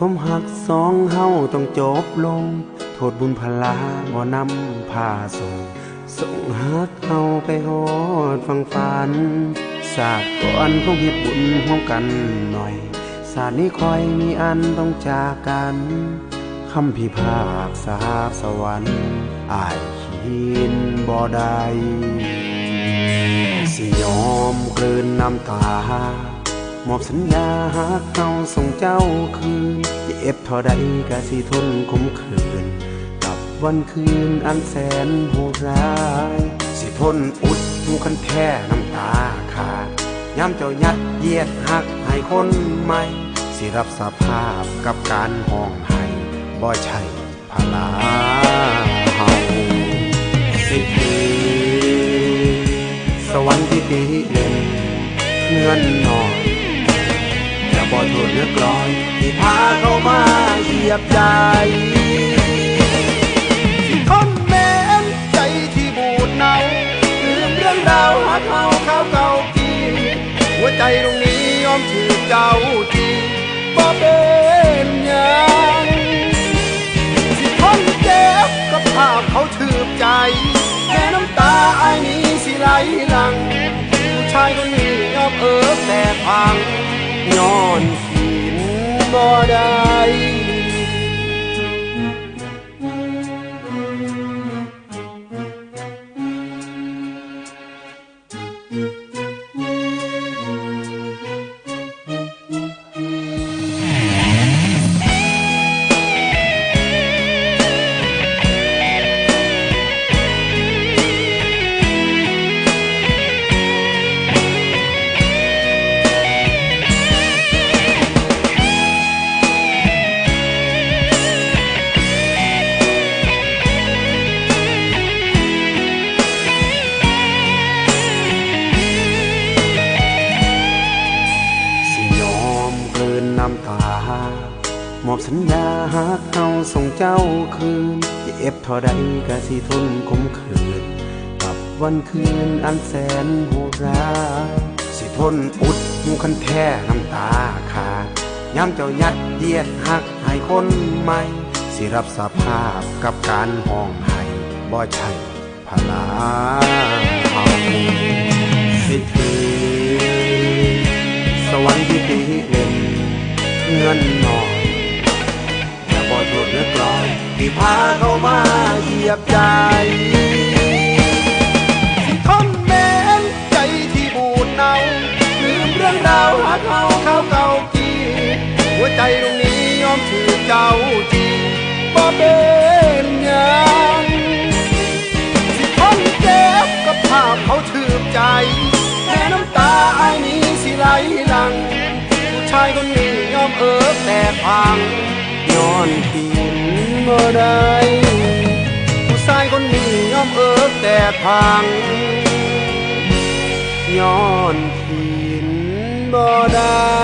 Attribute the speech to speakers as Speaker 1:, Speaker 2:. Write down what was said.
Speaker 1: ความหักสองเฮาต้องจบลง โทษบุญพลาบ่นำพาส่ง ส่งหักเฮาไปฮอดฟังฝัน ศาสตร์ก่อนคงเฮ็ดบุญร่วมกันหน่อย ศาสตร์นี้คอยมีอันต้องจากกันคำพิพากษาสวรรค์อายขีนบ่ได้สิยอมกลืนน้ำตา มอบสัญญาหากเฮาส่งเจ้าคืนเจ็บเท่าใดก็สิทนคมคืนกับวันคืนอันแสนโหดร้าย สิทนอุดหูคันแท้น้ำตาขาดย้ำเจ้ายัดเยียดหักให้คนใหม่ สิรับสภาพกับการห้องไห้บ่ใช่พลาเฮาสิคือสวรรค์ที่ดีเด่นเงินนอน บ่โทษเลือกลอยที่พาเขามาเหยียบใจคนแม้นใจที่บูดเนาลืมเรื่องราวหาเขาข้าวเก่ากีหัวใจตรงนี้ยอมถือเจ้าจีบ่เป็นยังที่ทนเจ็บกับภาพเขาถือใจแค่น้ำตาไอ้ายนี้สิไหลหลังผู้ชายคนนี้ยอมเอิบแต่พัง ย้อนขีนบ่ได้ำตามอบสัญญาหากเฮาส่งเจ้าคืนเจ็บเท่าใดก็สิทนคมคืนกับวันคืนอันแสนโหดร้ายสิทนอุดหูคันแท้น้ำตาขาดย้ำเจ้ายัดเยียดหักให้คนใหม่ สิรับสภาพกับการห้องไห้บ่ใช่พลาเฮาสิถือสวรรค์ที่ตี เล่นเงินนอนอย่าบ่โทษเลือกลอยที่พาเขามาเหยียบใจที่ทนแม้นใจที่บูดเนาลืมเรื่องราวหาเขาเขาเก่ากีหัวใจตรงนี้ยอมถือเจ้าจีบ่เป็นยังที่ทนเจ็บกับภาพเขาถือใจแค่น้ำตาไอ้นี้สิไหลหลังผู้ชายคนนี้ เอมเอิบแต่พังย้อนกินบ่ได้ผู้ชายคนนี้ยอมเอิบแต่พังย้อนกินบ่ได้